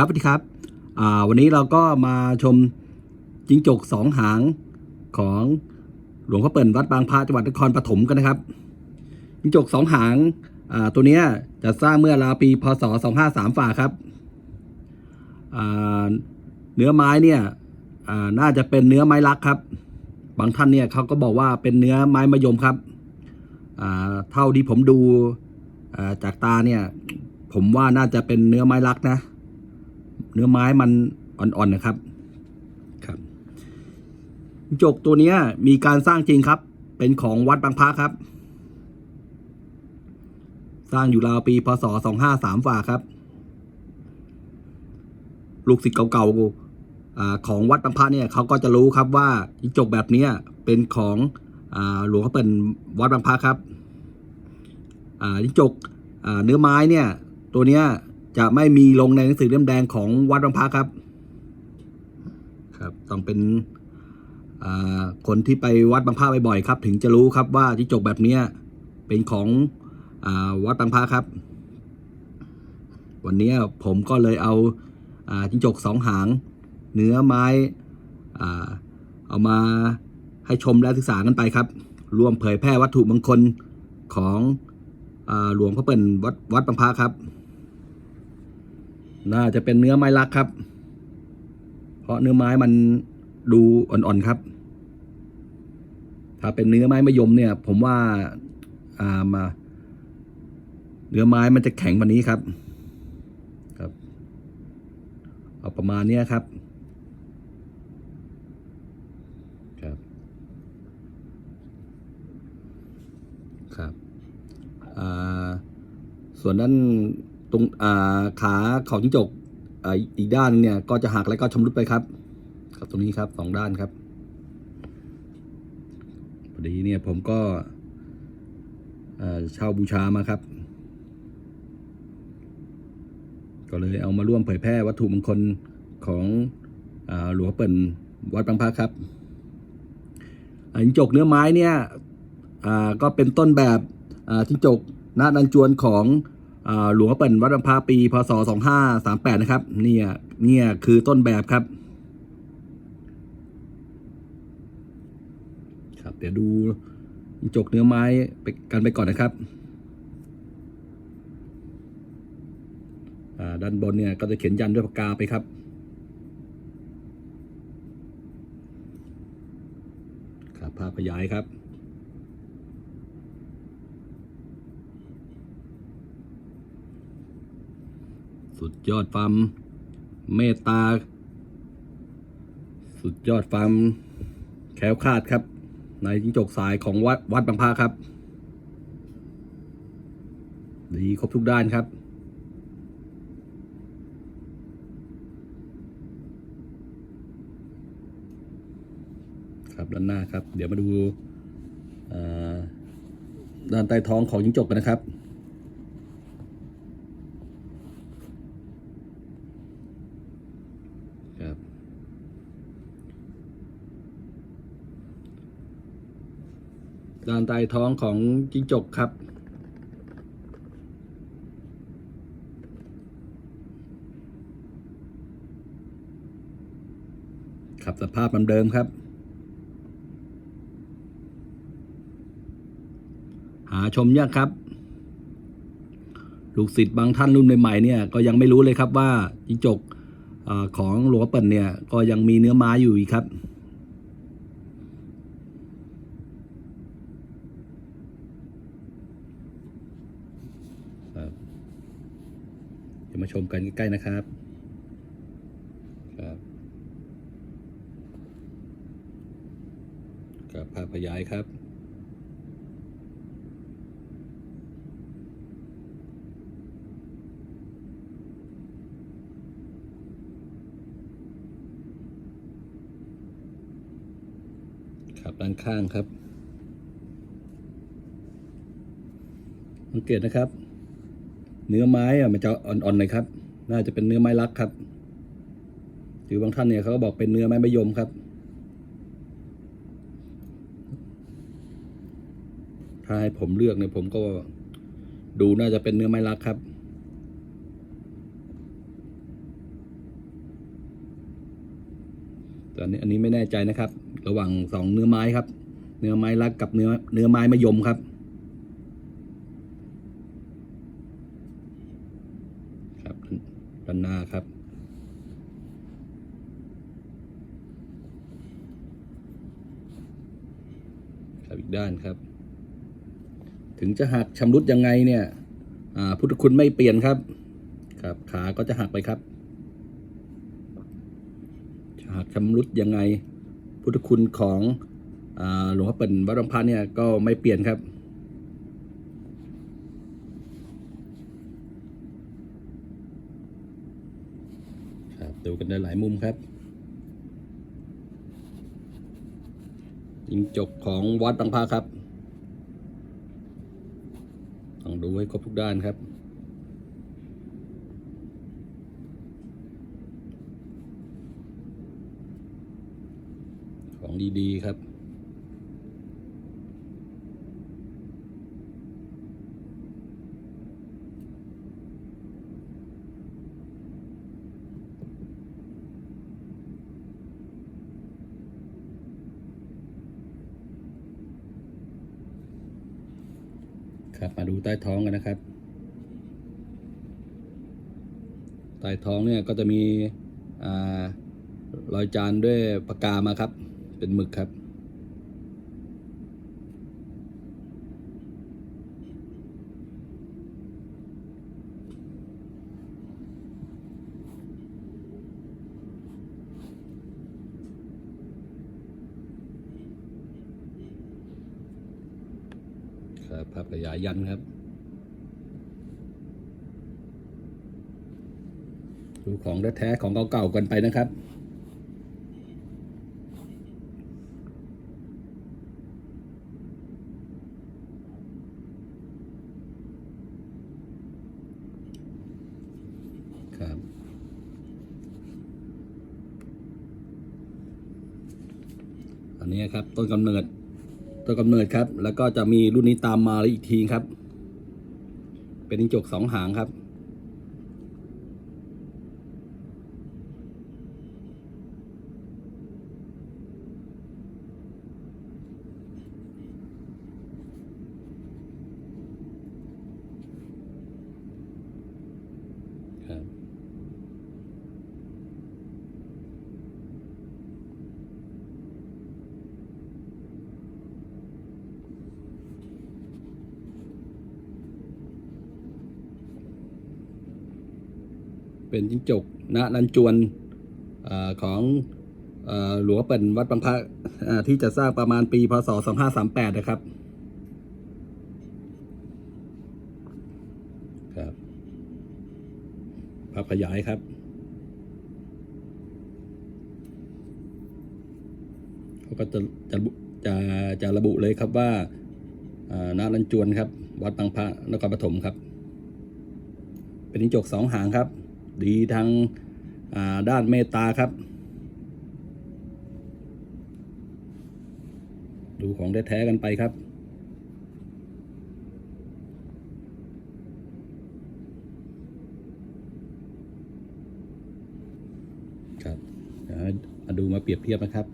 ครับสวัสดีครับวันนี้เราก็มาชมจิงจกสองหางของหลวงพ่อเปิ่นวัดบางพระจังหวัดนครปฐมกันนะครับจิงจกสองหางตัวนี้จะสร้างเมื่อราวปีพศ253ฝ่าครับเนื้อไม้เนี่ยน่าจะเป็นเนื้อไม้ลักครับ บางท่านเนี่ยเขาก็บอกว่าเป็นเนื้อไม้มะยมครับเท่าที่ผมดูจากตาเนี่ยผมว่าน่าจะเป็นเนื้อไม้ลักนะ เนื้อไม้มันอ่อนๆนะครับครับจกตัวนี้มีการสร้างจริงครับ เป็นของวัดบางพระครับ สร้างอยู่ราวปีพศสองห้าสามฝ่าครับ ลูกศิษย์เก่าๆของวัดบางพระเนี่ยเขาก็จะรู้ครับว่าจกแบบนี้เป็นของอหลวงพ่อเป็นวัดบางพระครับจิ้งจกเนื้อไม้เนี่ย ตัวเนี้ย จะไม่มีลงในหนังสือเล่มแดงของวัดบางพระครับ ครับ ต้องเป็นอ่าคนที่ไปวัดบางพระบ่อยๆครับ ถึงจะรู้ครับว่าจิ้งจกแบบเนี้ยเป็นของอาวัดบางพระครับ วันนี้ผมก็เลยเอาอ่าจิ้งจกสองหาง เนื้อไม้อ่าเอามาให้ชมและศึกษากันไปครับ ร่วมเผยแพร่วัตถุมงคลของอาหลวงพ่อเปิ่นวัดวัดบางพระครับ น่าจะเป็นเนื้อไม้ลักครับ เพราะเนื้อไม้มันดูอ่อนๆครับ ถ้าเป็นเนื้อไม้มะยมเนี่ย ผมว่าอ่ามาเนื้อไม้มันจะแข็งกว่านี้ครับครับเอาประมาณเนี้ยครับครับ ครับ อ่า ส่วนด้าน ตรงอ่าขาของจิ้งจกอีกด้านเนี่ยก็จะหักแล้วก็ชำรุดไปครับครับตรงนี้ครับสองด้านครับพอดีเนี่ยผมก็เช่าบูชามาครับ ก็เลยเอามาร่วมเผยแพร่วัตถุมงคลของอหลวงพ่เปิ่นวัดบางพระครับจิ้งจกเนื้อไม้เนี่ยก็เป็นต้นแบบจิ้งจกหน้าดันจวนของ หลวงพ่อเปิ่นวัดบางพระปี พศ 2538 นะครับ เนี่ยเนี่ยคือต้นแบบครับ ครับ เดี๋ยวดูจกเนื้อไม้ไปกันไปก่อนนะครับ ด้านบนเนี่ยก็จะเขียนยันด้วยปากกาไปครับ ครับภาพขยายครับ สุดยอดฟาร์มเมตตา สุดยอดฟาร์มแคล้วคลาดครับ ในจิงจกสายของวัดวัดบางพระครับ ดีครบทุกด้านครับครับด้านหน้าครับ เดี๋ยวมาดูด้านใต้ท้องของจิงจกกันนะครับ ด้านใต้ท้องของจิ้งจกครับครับสภาพเดิมครับ หาชมยากครับ ลูกศิษย์บางท่านรุ่นใหม่ๆเนี่ย ก็ยังไม่รู้เลยครับว่าจิงจกอของหลวงเปิ่นเนี่ย ก็ยังมีเนื้อไม้อยู่อีกครับเดี๋ยวมา ชมกันใกล้ๆนะครับครับครับภาพขยายครับครับด้านข้างครับสังเกตนะครับ เนื้อไม้อะมันจะอ่อนๆหน่อยครับ น่าจะเป็นเนื้อไม้ลักครับ หรือบางท่านเนี่ยเขาก็บอกเป็นเนื้อไม้มะยมครับ ถ้าให้ผมเลือกเนี่ยผมก็ดูน่าจะเป็นเนื้อไม้ลักครับแต่อันนี้ไม่แน่ใจนะครับ ระหว่างสองเนื้อไม้ครับ เนื้อไม้ลักกับเนื้อเนื้อไม้มะยมครับ ครับอีกด้านครับ ถึงจะหักชำรุดยังไงเนี่ยพุทธคุณไม่เปลี่ยนครับ ครับ ขาก็จะหักไปครับหักชำรุดยังไง พุทธคุณของอหลวงพ่อเปิ่นวัดบางพระเนี่ยก็ไม่เปลี่ยนครับครับดูกันได้หลายมุมครับ จิงจกของวัดบางพระครับ ต้องดูให้ครบทุกด้านครับ ของดี ๆ ครับ ดูใต้ท้องกันนะครับ ใต้ท้องเนี่ยก็จะมีอรอยจานด้วยปากกามาครับ เป็นหมึกครับ ครับภาพขยายยันครับ ดูของแท้ของเก่าๆกันไปนะครับครับอันนี้ครับต้นกำเนิด ตัวกำเนิดครับ แล้วก็จะมีรุ่นนี้ตามมาอีกทีครับ เป็นจิ้งจกสองหางครับ เป็นจิ้งจกณนันจวนอของอหลวงเปิ่นวัดบางพระที่จะสร้างประมาณปีพศ 2538 นะครับครับภาพขยายครับ เขาก็จะจะจะจะระบุเลยครับว่าอ่าณนันจวนครับ วัดบางพระนครปฐมครับ เป็นจิ้งจกสองหางครับ ดีทางด้านเมตตาครับ ดูของแท้ๆกันไปครับ ครับเอาดูมาเปรียบเทียบนะครับ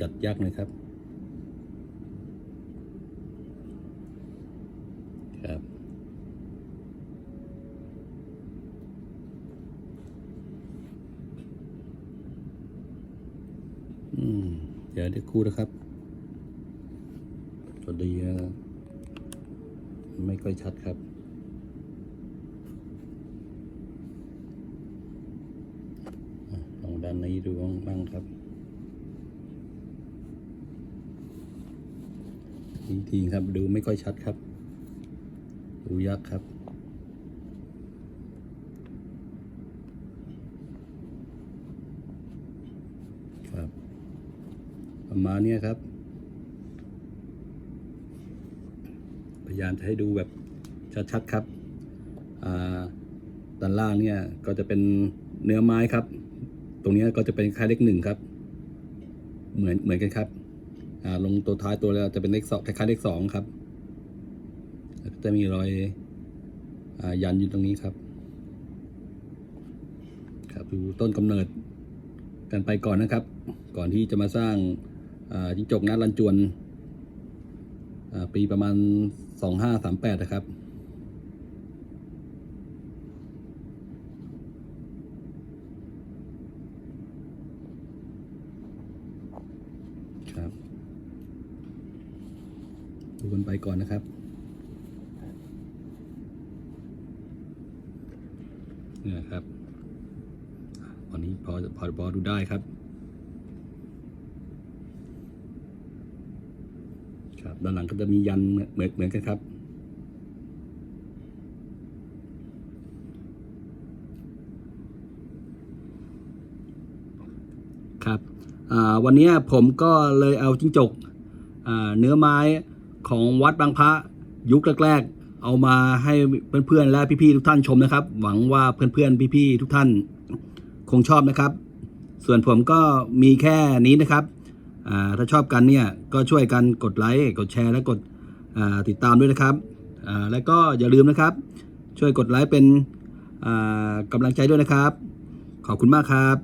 จัดยากน่อยครับ ครับอืมเดี๋ยวเดี๋ยวคู่นะครับสวัสดีนะไม่ค่อยชัดครับ ลองด้านนี้ดูบ้างครับทีทีครับ ดูไม่ค่อยชัดครับ ดูยากครับครับ ประมาณเนี้ยครับ พยายามจะให้ดูแบบชัดๆครับอ่าด้านล่างเนี่ยก็จะเป็นเนื้อไม้ครับ ตรงนี้ก็จะเป็นค่ายเลขหนึ่งครับ เหมือนเหมือนกันครับอ่าลงตัวท้ายตัวแล้วจะเป็นเลขสองคล้ายๆเลขสองครับ จะมีรอยอยันอยู่ตรงนี้ครับ ครับดูต้นกำเนิดกันไปก่อนนะครับ ก่อนที่จะมาสร้างจิ้งจกนัดลันจวนปีประมาณสองห้าสามแปดนะครับครับดูกันไปก่อนนะครับ เนี่ยครับวันนี้พอพอพอดูได้ครับ ครับด้านหลังก็จะมียันเหมือนเหมือนกันครับครับอ่าวันนี้ผมก็เลยเอาจิ้งจกเนื้อไม้ของวัดบางพระยุคแรกๆ เอามาให้เพื่อนๆและพี่ๆทุกท่านชมนะครับ หวังว่าเพื่อนๆพี่ๆทุกท่านคงชอบนะครับ ส่วนผมก็มีแค่นี้นะครับถ้าชอบกันเนี่ยก็ช่วยกันกดไลค์กดแชร์และกดติดตามด้วยนะครับและก็อย่าลืมนะครับ ช่วยกดไลค์เป็นกำลังใจด้วยนะครับ ขอบคุณมากครับ